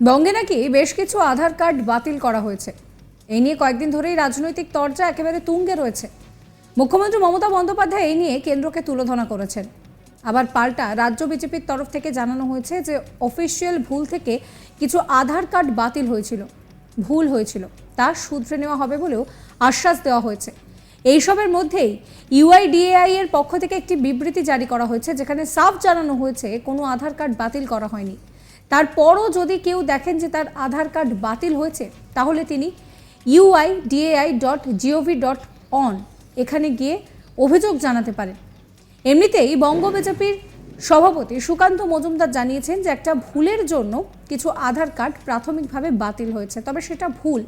বঙ্গে নাকি বেশ কিছু আধার কার্ড বাতিল করা হয়েছে। এই নিয়ে কয়েকদিন ধরেই রাজনৈতিক তরজা একেবারে তুঙ্গে রয়েছে। মুখ্যমন্ত্রী মমতা বন্দ্যোপাধ্যায় এই নিয়ে কেন্দ্রকে তুলোধনা করেছেন। আবার পাল্টা রাজ্য বিজেপির তরফ থেকে জানানো হয়েছে যে, অফিসিয়াল ভুল থেকে কিছু আধার কার্ড বাতিল হয়েছিল, ভুল হয়েছিল, তা শুধরে নেওয়া হবে বলেও আশ্বাস দেওয়া হয়েছে। এইসবের মধ্যেই ইউআইডিএআই এর পক্ষ থেকে একটি বিবৃতি জারি করা হয়েছে, যেখানে সাফ জানানো হয়েছে কোনো আধার কার্ড বাতিল করা হয়নি। তারপরও যদি কেউ দেখেন যে তার আধার কার্ড বাতিল হয়েছে, তাহলে তিনি UIDAI dot GOV dot in এখানে গিয়ে অভিযোগ জানাতে পারেন। এমনিতেই বঙ্গ বিজেপির সভাপতি সুকান্ত মজুমদার জানিয়েছেন যে একটা ভুলের জন্য কিছু আধার কার্ড প্রাথমিকভাবে বাতিল হয়েছে, তবে সেটা ভুল।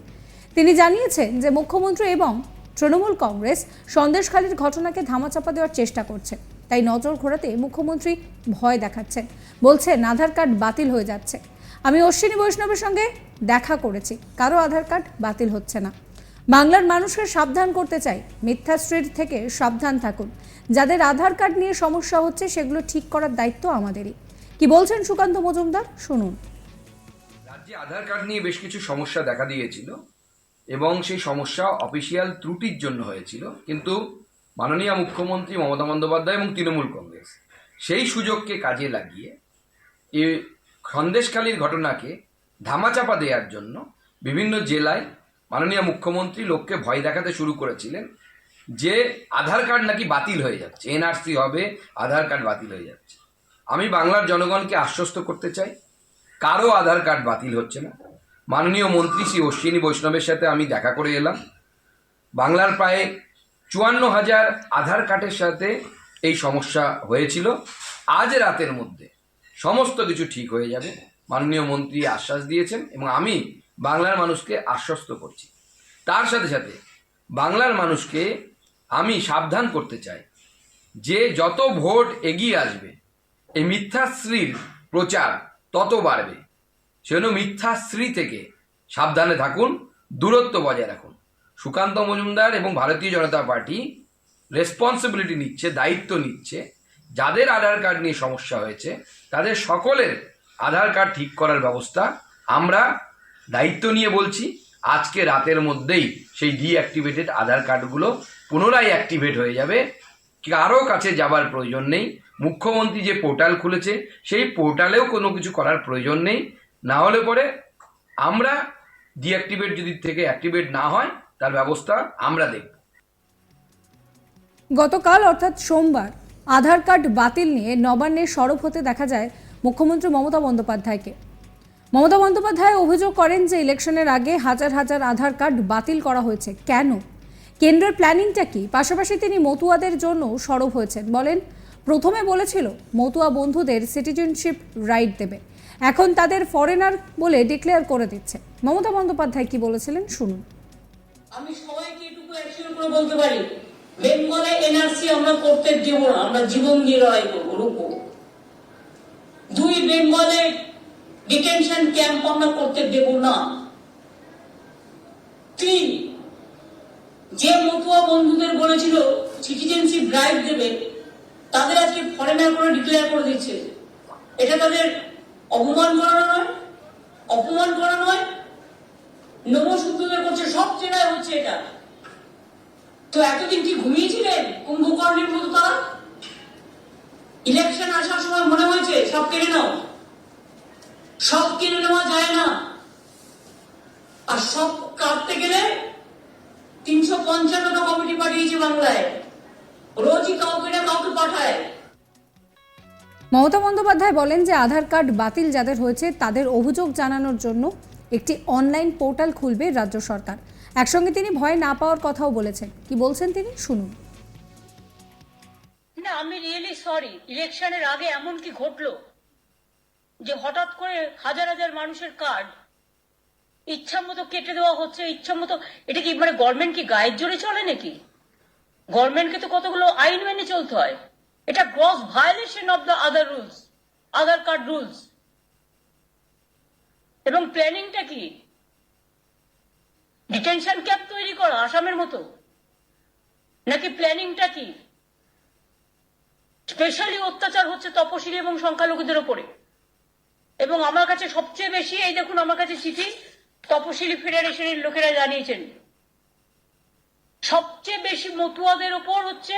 তিনি জানিয়েছেন যে মুখ্যমন্ত্রী এবং তৃণমূল কংগ্রেস সন্দেশখালীর ঘটনাকে ধামাচাপা দেওয়ার চেষ্টা করছে। তাই নজর ঘোরাতে মুখ্যমন্ত্রী ভয় দেখাচ্ছেন। বলছেন, আধার কার্ড বাতিল হয়ে যাচ্ছে। আমি অশ্বিনী বৈষ্ণবের সঙ্গে দেখা করেছি। কারও আধার কার্ড বাতিল হচ্ছে না। বাংলার মানুষকে সাবধান করতে চাই। মিথ্যাশ্রীর থেকে সাবধান থাকুন। যাদের আধার কার্ড নিয়ে সমস্যা হচ্ছে, সেগুলো ঠিক করার দায়িত্ব আমাদেরই। কি বলছেন সুকান্ত মজুমদার? শুনুন। রাজ্যে আধার কার্ড নিয়ে বেশ কিছু সমস্যা দেখা দিয়েছিল এবং সেই সমস্যা অফিসিয়াল ত্রুটির জন্য হয়েছিল। কিন্তু মাননীয় মুখ্যমন্ত্রী মমতা বন্দ্যোপাধ্যায় এবং তৃণমূল কংগ্রেস। সেই সুযোগকে কাজে লাগিয়ে এ সন্দেশখালীর ঘটনাকে ধামাচাপা দেওয়ার জন্য বিভিন্ন জেলায় মাননীয় মুখ্যমন্ত্রী লোককে ভয় দেখাতে শুরু করেছিলেন যে আধার কার্ড নাকি বাতিল হয়ে যাচ্ছে, এনআরসি হবে, আধার কার্ড বাতিল হয়ে যাচ্ছে। আমি বাংলার জনগণকে আশ্বস্ত করতে চাই, কারও আধার কার্ড বাতিল হচ্ছে না। মাননীয় মন্ত্রী শ্রী অশ্বিনী বৈষ্ণবের সাথে আমি দেখা করে এলাম। বাংলার প্রায় চুয়ান্ন হাজার আধার কার্ডের সাথে এই সমস্যা হয়েছিল। আজ রাতের মধ্যে সমস্ত কিছু ঠিক হয়ে যাবে, মাননীয় মন্ত্রী আশ্বাস দিয়েছেন এবং আমি বাংলার মানুষকে আশ্বস্ত করছি। তার সাথে সাথে বাংলার মানুষকে আমি সাবধান করতে চাই যে যত ভোট এগিয়ে আসবে, এই মিথ্যাশ্রীর প্রচার তত বাড়বে। সেজন্য মিথ্যাশ্রী থেকে সাবধানে থাকুন, দূরত্ব বজায় রাখুন। সুকান্ত মজুমদার এবং ভারতীয় জনতা পার্টি রেসপন্সিবিলিটি নিচ্ছে, দায়িত্ব নিচ্ছে, যাদের আধার কার্ড নিয়ে সমস্যা হয়েছে, তাদের সকলের আধার কার্ড ঠিক করার ব্যবস্থা আমরা দায়িত্ব নিয়ে বলছি। আজকে রাতের মধ্যেই সেই ডিঅ্যাক্টিভেটেড আধার কার্ডগুলো পুনরায় অ্যাক্টিভেট হয়ে যাবে। কারও কাছে যাবার প্রয়োজন নেই। মুখ্যমন্ত্রী যে পোর্টাল খুলেছে, সেই পোর্টালেও কোনো কিছু করার প্রয়োজন নেই। না হলে পরে আমরা ডিঅ্যাক্টিভেট যদি থেকে অ্যাক্টিভেট না হয় তার ব্যবস্থা আমরা দেখব। গতকাল অর্থাৎ সোমবার আধার কার্ড বাতিল নিয়ে নবান্নে সরব হতে দেখা যায় মুখ্যমন্ত্রী মমতা বন্দ্যোপাধ্যায়কে। মমতা বন্দ্যোপাধ্যায় অভিযোগ করেন যে ইলেকশনের আগে হাজার হাজার আধার কার্ড বাতিল করা হয়েছে। কেন? কেন্দ্রের প্ল্যানিংটা কি? পাশাপাশি তিনি মতুয়াদের জন্য সরব হয়েছেন। বলেন, প্রথমে বলেছিল মতুয়া বন্ধুদের সিটিজেনশিপ রাইট দেবে। এখন তাদের ফরেনার বলে ডিক্লেয়ার করে দিচ্ছে। মমতা বন্দ্যোপাধ্যায় কি বলেছিলেন? শুনুন। আমি সবাইকে এটুকু অ্যাকশন করে বলতে পারি, বেঙ্গলে এনআরসি আমরা করতে দেব না, আমরা জীবন দিয়ে লড়াই করব, রুকো। দুই, বেঙ্গলে ডিটেনশন ক্যাম্প আমরা করতে দেব না। তিন, যে মতুয়া বন্ধুদের বলেছিল সিটিজেনশিপ রাইট দেবে, তাদের আজকে ফরেনার করে ডিক্লেয়ার করে দিচ্ছে। এটা তাদের অপমান করানো নয়, অপমান করা নয় নবসূত্রদের জেলায় হচ্ছে এটা। তো এতদিন কি ঘুমিয়েছিলেন? কুম্ভকর্ণের মতো তারা? ইলেকশন আসার সময় মনে হয়েছে, সব কেড়ে নাও। সব কেড়ে নেওয়া যায় না। আর সব কাটতে গেলে তিনশো পঞ্চান্নটা কমিটি পাঠিয়েছে বাংলায়। রোজই কাউকে না কাউকে পাঠায়। মমতা বন্দ্যোপাধ্যায় বলেন যে আধার কার্ড বাতিল যাদের হয়েছে, তাদের অভিযোগ জানানোর জন্য একটি অনলাইন পোর্টাল খুলবে রাজ্য সরকার। একসঙ্গে তিনি ভয় না পাওয়ার কথাও বলেছেন। কি বলছেন তিনি? শুনুন। না, আমি রিয়েলি সরি ইলেকশনের আগে এমন কি ঘটলো? যে হঠাৎ করে হাজার হাজার মানুষের কার্ড ইচ্ছা মতো কেটে দেওয়া হচ্ছে, ইচ্ছা মতো এটা কি মানে গভর্নমেন্ট কি গায়ের জোরে চলে নাকি? গভর্নমেন্টকে তো কতগুলো আইন মেনে চলতে হয়। এটা gross violation of the other rules Aadhaar card rules এবং প্ল্যানিংটা কি? ডিটেনশন ক্যাম্প তৈরি করা, আসামের মতো। নাকি প্ল্যানিংটা কি? স্পেশালি অত্যাচার হচ্ছে তপশিলি এবং সংখ্যালঘুদের ওপরে। এবং আমার কাছে সবচেয়ে বেশি, এই দেখুন আমার কাছে চিঠি, তপশিলি ফেডারেশনের লোকেরা জানিয়েছেন। সবচেয়ে বেশি মতুয়াদের ওপর হচ্ছে,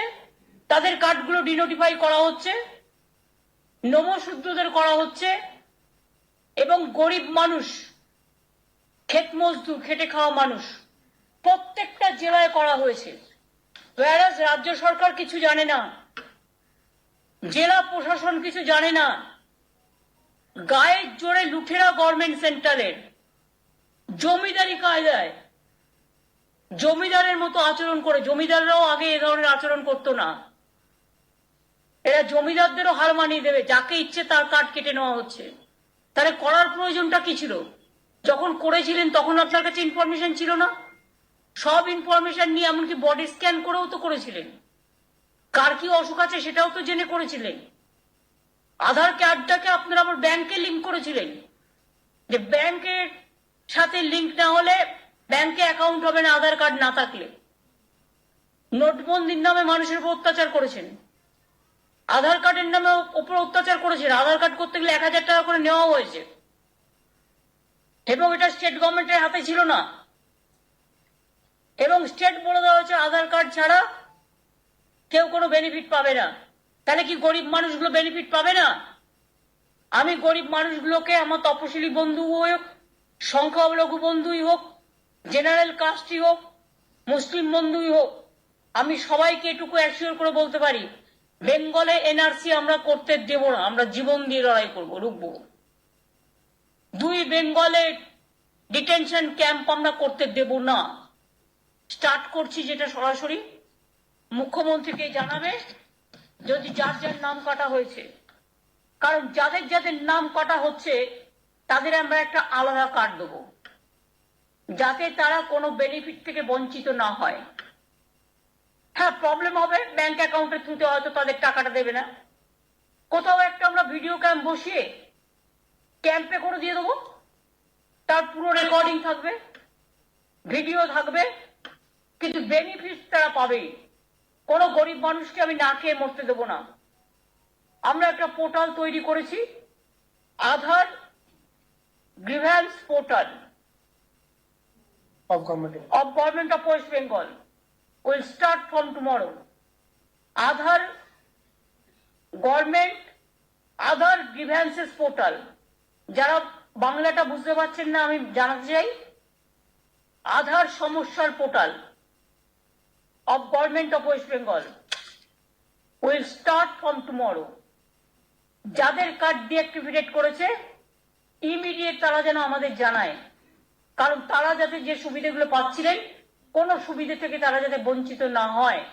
তাদের কার্ডগুলো ডিনোটিফাই করা হচ্ছে নমশূদ্রদের করা হচ্ছে এবং গরিব মানুষ, ক্ষেত মজদুর, খেটে খাওয়া মানুষ, প্রত্যেকটা জেলায় করা হয়েছে। রাজ্য সরকার কিছু জানে না, জেলা প্রশাসন কিছু জানে না, গায়ের জোরে লুঠেরা গভর্নমেন্ট সেন্টারের জমিদারি কায়দায় জমিদারের মতো আচরণ করে, জমিদাররাও আগে এ ধরনের আচরণ করতো না। এরা জমিদারদেরও হার মানিয়ে দেবে, যাকে ইচ্ছে তার কাঠ কেটে নেওয়া হচ্ছে। তাহলে করার প্রয়োজনটা কি ছিল? যখন করেছিলেন তখন আপনার কাছে ইনফরমেশন ছিল না? সব ইনফরমেশন নিয়ে এমনকি বডি স্ক্যান করেও তো করেছিলেন। কার কি অসুখ আছে সেটাও তো জেনে করেছিলেন। আধার কার্ডটাকে আপনারা আবার ব্যাংকে লিঙ্ক করেছিলেন। যে ব্যাংকের সাথে লিঙ্ক না হলে ব্যাংকে অ্যাকাউন্ট হবে না, আধার কার্ড না থাকলে। নোটবন্দির নামে মানুষের উপর অত্যাচার করেছেন। আধার কার্ডের নামে উপর অত্যাচার করেছেন। আধার কার্ড করতে গেলে এক হাজার টাকা করে নেওয়া হয়েছে। এবং এটা স্টেট গভর্নমেন্টের হাতে ছিল না। এবং স্টেট বলে দেওয়া হয়েছে, আধার কার্ড ছাড়া কেউ কোনো বেনিফিট পাবে না। তাহলে কি গরিব মানুষগুলো বেনিফিট পাবে না? আমি গরিব মানুষগুলোকে, আমার তপশিলি বন্ধু হোক, সংখ্যালঘু বন্ধুই হোক জেনারেল কাস্টই হোক, মুসলিম বন্ধুই হোক, আমি সবাইকে এটুকু অ্যাসিওর করে বলতে পারি বেঙ্গলে এনআরসি আমরা করতে দেব না, আমরা জীবন দিয়ে লড়াই করব, রুখবো। দুই বেঙ্গলে ডিটেনশন ক্যাম্প আমরা করতে দেব না। স্টার্ট করছি যেটা সরাসরি। মুখ্যমন্ত্রীকে জানাবে যদি যার যার নাম কাটা হয়েছে। কারণ যাদের যাদের নাম কাটা হচ্ছে, তাদের আমরা একটা আলাদা কার্ড দেবো। যাতে তারা কোনো বেনিফিট থেকে বঞ্চিত না হয়। হ্যাঁ প্রবলেম হবে। ব্যাংক অ্যাকাউন্টের থ্রুতে হয়তো তাদের টাকাটা দেবে না। কোথাও একটা আমরা ভিডিও ক্যাম্প বসিয়ে ক্যাম্পে করে দিয়ে দেবো। তার পুরো রেকর্ডিং থাকবে ভিডিও থাকবে কিন্তু বেনিফিট তারা পাবেই। কোনো গরিব মানুষকে আমি না খেয়ে মরতে দেবো না। আমরা একটা পোর্টাল তৈরি করেছি Aadhaar grievance portal of government of West Bengal will start from tomorrow. Aadhaar government Aadhaar grievances portal যারা বাংলাটা বুঝতে পারছেন না, আমি জানাতে চাই আধার সমস্যার portal of government of West Bengal will start from tomorrow যাদের কার্ড ডিঅ্যাক্টিভেট করেছে ইমিডিয়েট তারা যেন আমাদের জানায় কারণ তারা যাতে যে সুবিধাগুলো পাচ্ছিলেন কোনো সুবিধা থেকে তারা যাতে বঞ্চিত না হয়,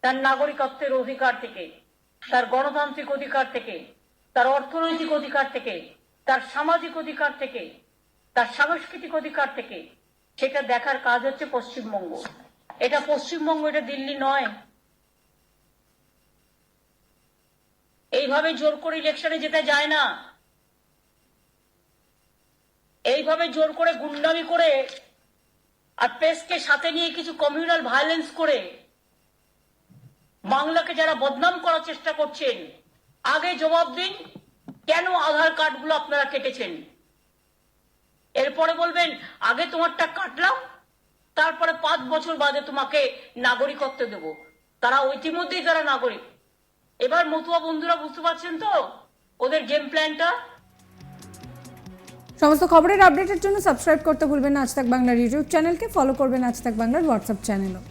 তার নাগরিকত্বের অধিকার থেকে, তার গণতান্ত্রিক অধিকার থেকে, তার অর্থনৈতিক অধিকার থেকে, তার সামাজিক অধিকার থেকে, তার সাংস্কৃতিক অধিকার থেকে, সেটা দেখার কাজ হচ্ছে পশ্চিমবঙ্গ। এটা পশ্চিমবঙ্গ, এটা দিল্লি নয়। এইভাবে জোর করে ইলেকশনে যেতে যায় না। এইভাবে জোর করে গুন্ডামি করে আর প্রেসকে সাথে নিয়ে কিছু কমিউনাল ভায়োলেন্স করে বাংলাকে যারা বদনাম করার চেষ্টা করছেন, আগে জবাব দিন, কেন আধার কার্ডগুলো আপনারা কেটেছেন? এরপরে বলবেন, আগে তোমারটা কাটলাম, তারপরে পাঁচ বছর বাদে তোমাকে নাগরিকত্ব দেব। তারা ইতিমধ্যেই তারা নাগরিক। এবার মতুয়া বন্ধুরা বুঝতে পারছেন তো? ওদের গেম প্ল্যানটা সমস্ত খবরের আপডেটের জন্য সাবস্ক্রাইব করতে ভুলবেন না। আজ তাক বাংলার ইউটিউব চ্যানেলকে। ফলো করবেন আজ তাক বাংলার হোয়াটসঅ্যাপ চ্যানেলও